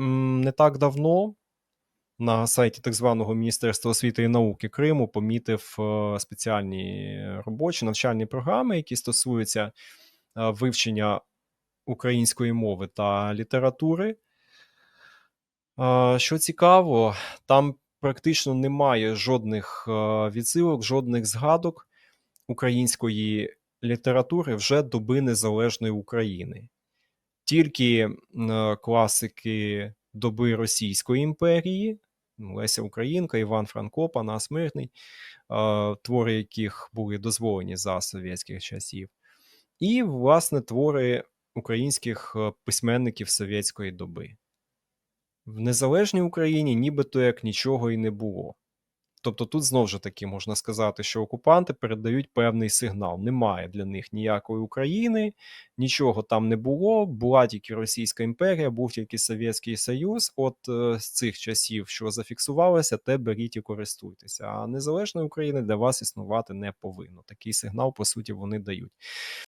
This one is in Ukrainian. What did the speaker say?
не так давно на сайті так званого Міністерства освіти і науки Криму помітив е, спеціальні робочі навчальні програми, які стосуються е, вивчення української мови та літератури. Е, Що цікаво, там практично немає жодних відсилок, жодних згадок української літератури вже доби незалежної України. Тільки е, класики доби Російської імперії, Леся Українка, Іван Франко, Панас Мирний, е, твори яких були дозволені за совєтських часів, і, власне, твори українських е, письменників совєтської доби. В незалежній Україні нібито як нічого і не було. Тобто тут знову ж таки можна сказати, що окупанти передають певний сигнал. Немає для них ніякої України, нічого там не було. Була тільки Російська імперія, був тільки Совєтський Союз. От е, з цих часів, що зафіксувалося, те беріть і користуйтеся. А незалежної України для вас існувати не повинно. Такий сигнал, по суті, вони дають.